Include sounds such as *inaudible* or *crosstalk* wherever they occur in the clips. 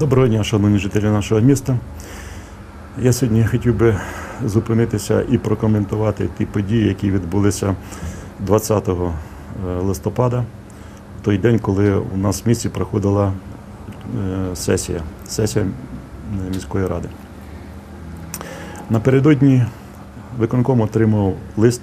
Доброго дня, шановні жителі нашого міста. Я сьогодні хотів би зупинитися і прокоментувати ті події, які відбулися 20 е, листопада, той день, коли у нас в місті проходила е, сесія, сесія е, міської ради. Напередодні виконком отримав лист,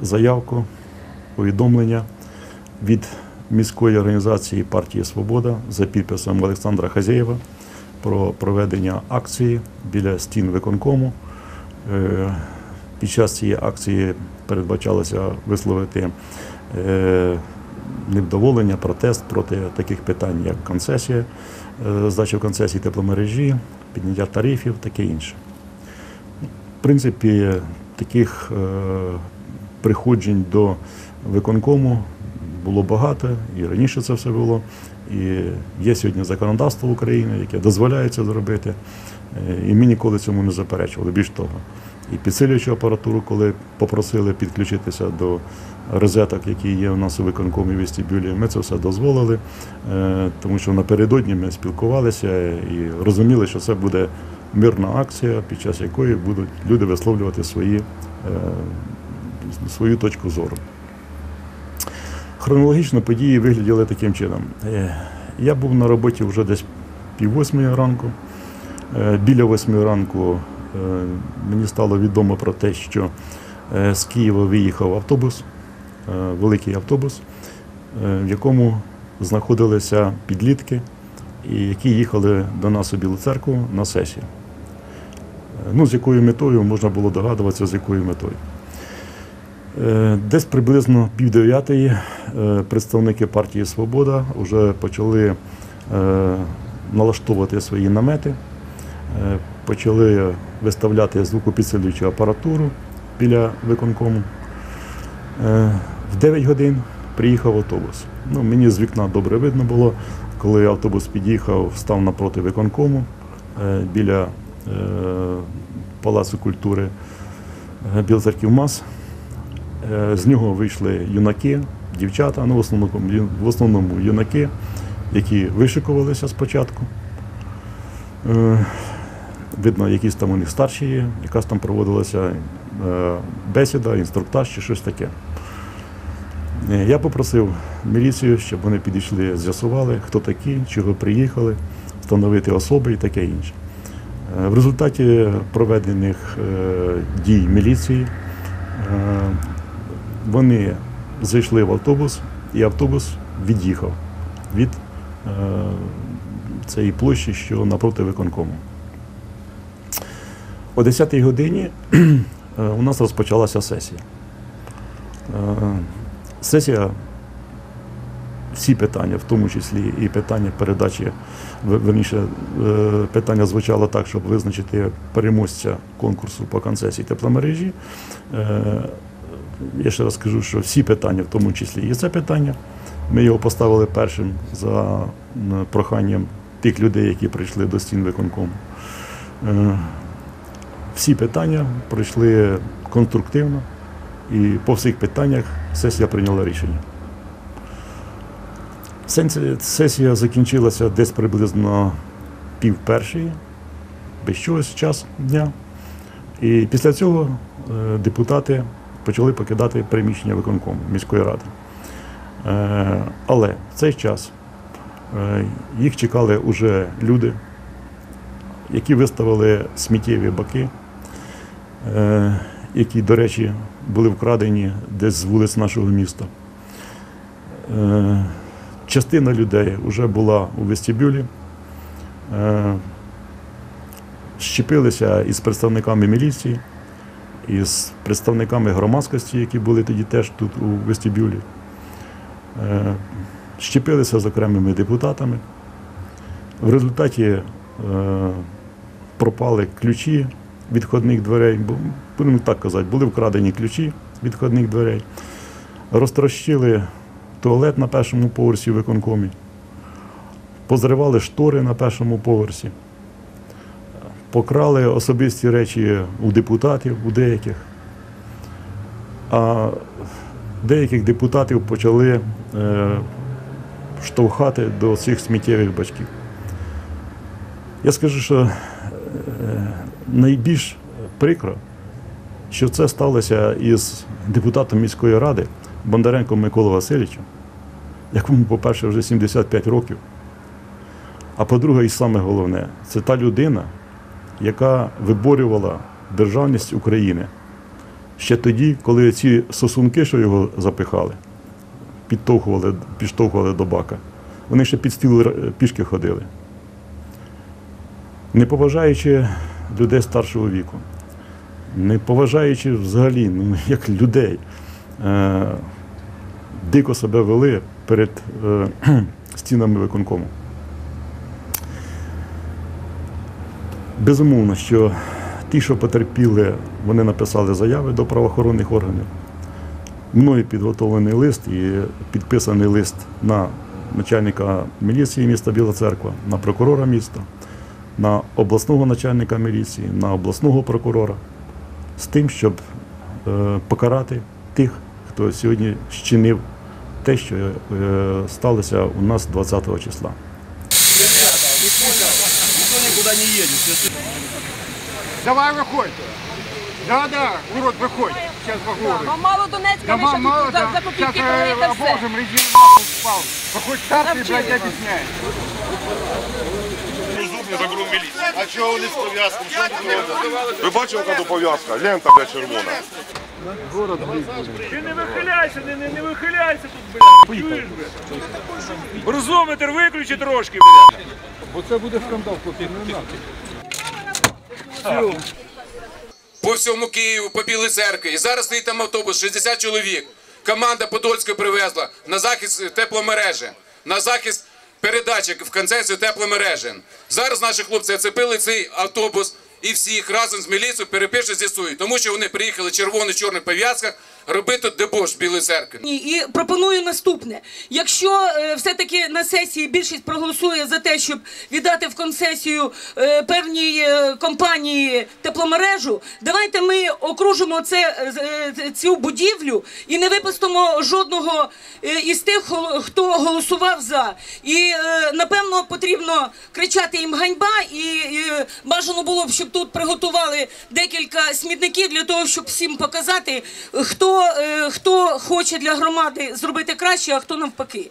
заявку, повідомлення від міської організації партії Свобода за підписом Олександра Хазєєва про проведення акції біля стін виконкому. Е, Під час цієї акції передбачалося висловити е, невдоволення, протест проти таких питань, як концесія, е, здача концесії тепломережі, підняття тарифів, таке інше. В принципі, таких приходжень до виконкому було багато, і раніше це все було. І є сьогодні законодавство України, яке дозволяє це зробити. Е, І ми ніколи цьому не заперечували. Більш того, і підсилюючу апаратуру, коли попросили підключитися до розеток, які є у нас у виконкомі вестибюлі, ми це все дозволили, е, тому що напередодні ми спілкувалися і розуміли, що це буде мирна акція, під час якої будуть люди висловлювати свої, е, свою точку зору. Хронологічно події виглядали таким чином. Е, Я був на роботі вже десь пів восьмої ранку. Е, Біля восьмої ранку е, мені стало відомо про те, що з Києва виїхав автобус, великий автобус, в якому знаходилися підлітки, які їхали до нас у Білу церкву на сесію. Ну, з якою метою можна було догадуватися, з якою метою. Е, Десь приблизно пів дев'ятої е, представники партії Свобода вже почали е, налаштовувати свої намети, почали виставляти звукопідсилюючу апаратуру біля виконкому. В 9 годин приїхав автобус. Ну, мені з вікна добре видно було, коли автобус під'їхав, став напроти виконкому біля Палацу культури Білоцерків МАС. Е, З нього вийшли юнаки, дівчата, ну в основному, в основному юнаки, які вишикувалися спочатку. Е, Видно, якісь там у них старші є, якась там проводилася е, бесіда, інструктаж чи щось таке. Я попросив міліцію, щоб вони підійшли, з'ясували, хто такі, чого приїхали, встановити особи і таке інше. В результаті проведених дій міліції вони зайшли в автобус, і автобус від'їхав від е, цієї площі, що напроти виконкому. О 10-й годині е, у нас розпочалася сесія. Е, Сесія, всі питання, в тому числі і питання передачі, верніше, е, питання звучало так, щоб визначити переможця конкурсу по концесії тепломережі. Е, Я ще раз скажу, що всі питання, в тому числі і це питання, ми його поставили першим за проханням тих людей, які прийшли до стін виконкому. Е, Всі питання пройшли конструктивно, і по всіх питаннях сесія прийняла рішення. Сесія закінчилася десь приблизно пів першої, без чогось час дня. І після цього е, депутати почали покидати приміщення виконкому міської ради. Е, Але в цей час е, їх чекали уже люди, які виставили сміттєві баки, е, які, до речі, були вкрадені десь з вулиць нашого міста. Частина людей вже була у вестибюлі, щепилися із представниками міліції, із представниками громадськості, які були тоді теж тут у вестибюлі. Е, Щепилися з окремими депутатами. В результаті е, пропали ключі відходних дверей, будемо так казати, були вкрадені ключі відходних дверей, розтрощили туалет на першому поверсі виконкомі, позривали штори на першому поверсі, покрали особисті речі у депутатів, у деяких. А деяких депутатів почали е, штовхати до цих сміттєвих бачків. Я скажу, що е, найбільш прикро, що це сталося із депутатом міської ради Бондаренком Миколою Васильовичем, якому, по-перше, вже 75 років. А по-друге, і саме головне, це та людина, яка виборювала державність України ще тоді, коли ці сосунки, що його запихали, підтовхували, підштовхували до бака, вони ще під стіл пішки ходили. Не поважаючи людей старшого віку, не поважаючи взагалі ну, *laughs* як людей, е, дико себе вели перед е, *clears throat* стінами виконкому. Безумовно, що ті, що потерпіли, вони написали заяви до правоохоронних органів. Мною підготовлений лист і підписаний лист на начальника міліції міста Біла Церква, на прокурора міста, на обласного начальника міліції, на обласного прокурора з тим, щоб е, покарати тих, хто сьогодні щинив те, що е, сталося у нас 20 числа Давай выходь. Да, да, урод, выходь. Сейчас выходит. Вам мало Донецька, Да ви вам ще мало, тут за, да. за Сейчас копійки продаєте все. обложим, резину нахуй спал. Выходь старший, Навчили блядь, вас. объясняй. А чого вони з пов'язком? Що вони роблять? Ви бачили, яка тут пов'язка? Лента, блядь, червона. Ти не вихиляйся, не, не, не вихиляйся тут, блядь. Чуєш, блядь? Брузометр виключи трошки, блядь. по всьому Києву, по Білій церкві. І зараз стоїть там автобус, 60 чоловік. Команда Подольська привезла на захист тепломережі, на захист передачі в концесію тепломережі. Зараз наші хлопці оцепили цей автобус і всіх разом з міліцією перепише з'ясують, тому що вони приїхали червоно-чорних пов'язках робити дебош церкві. Ні, І пропоную наступне: якщо е, все-таки на сесії більшість проголосує за те, щоб віддати в концесію е, певній е, компанії тепломережу, давайте ми окружимо це е, е, цю будівлю і не випустимо жодного е, із тих, хто голосував за. І е, напевно потрібно кричати їм ганьба, і е, бажано було б, щоб тут приготували декілька смітників для того, щоб всім показати, хто, е, хто хоче для громади зробити краще, а хто навпаки.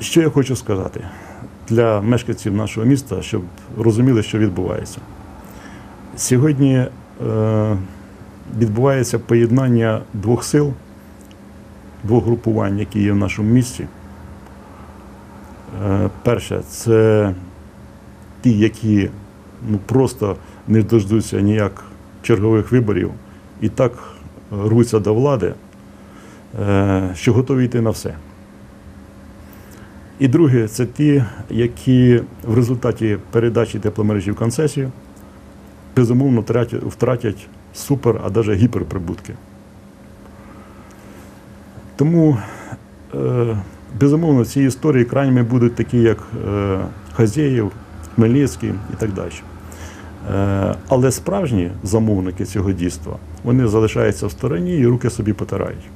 Що я хочу сказати для мешканців нашого міста, щоб розуміли, що відбувається. Сьогодні е, відбувається поєднання двох сил, двох групувань, які є в нашому місті. Е, перше, це ті, які ну, просто не дождуться ніяк чергових виборів і так рвуться до влади, е, що готові йти на все. І друге, це ті, які в результаті передачі тепломережі в концесію безумовно втратять, супер, а навіть гіперприбутки. Тому, е, безумовно, ці історії крайніми будуть такі, як е, Хазєєв, Хмельницький і так далі. Е, але справжні замовники цього дійства вони залишаються в стороні і руки собі потирають.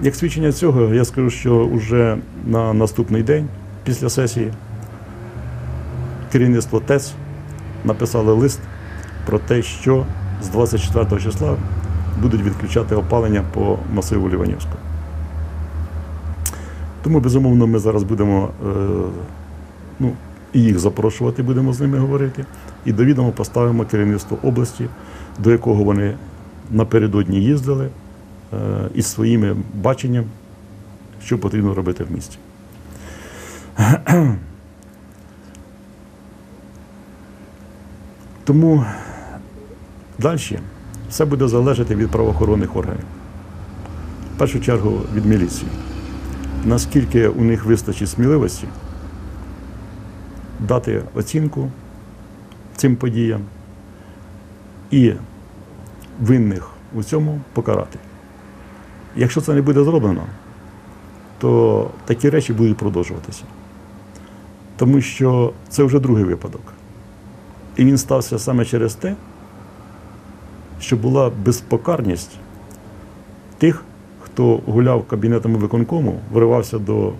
Як свідчення цього, я скажу, що вже на наступний день після сесії керівництво ТЕЦ написали лист про те, що з 24 числа будуть відключати опалення по масиву Ліванівського. Тому, безумовно, ми зараз будемо е, ну, і їх запрошувати, будемо з ними говорити, і до поставимо керівництво області, до якого вони напередодні їздили е, із своїми баченням, що потрібно робити в місті. Тому далі все буде залежати від правоохоронних органів. В першу чергу від міліції. Наскільки у них вистачить сміливості дати оцінку цим подіям і винних у цьому покарати. Якщо це не буде зроблено, то такі речі будуть продовжуватися. Тому що це вже другий випадок. І він стався саме через те, що була безпокарність тих, хто гуляв кабінетами виконкому, виривався до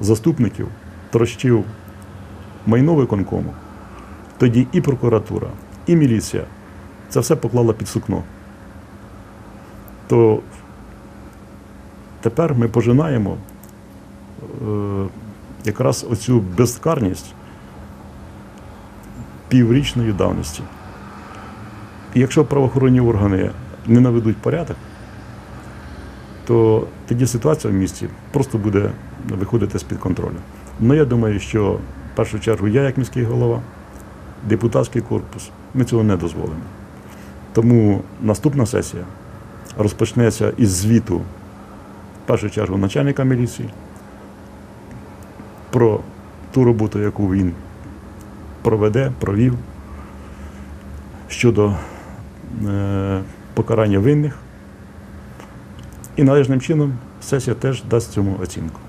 заступників, трощив майно виконкому. Тоді і прокуратура, і міліція це все поклала під сукно. То тепер ми пожинаємо е, якраз оцю безкарність піврічної давності. І якщо правоохоронні органи не наведуть порядок, то тоді ситуація в місті просто буде виходити з-під контролю. Ну, я думаю, що першу чергу я, як міський голова, депутатський корпус, ми цього не дозволимо. Тому наступна сесія розпочнеться із звіту, в першу чергу, начальника міліції про ту роботу, яку він проведе, провів щодо е, покарання винних. І належним чином сесія теж дасть цьому оцінку.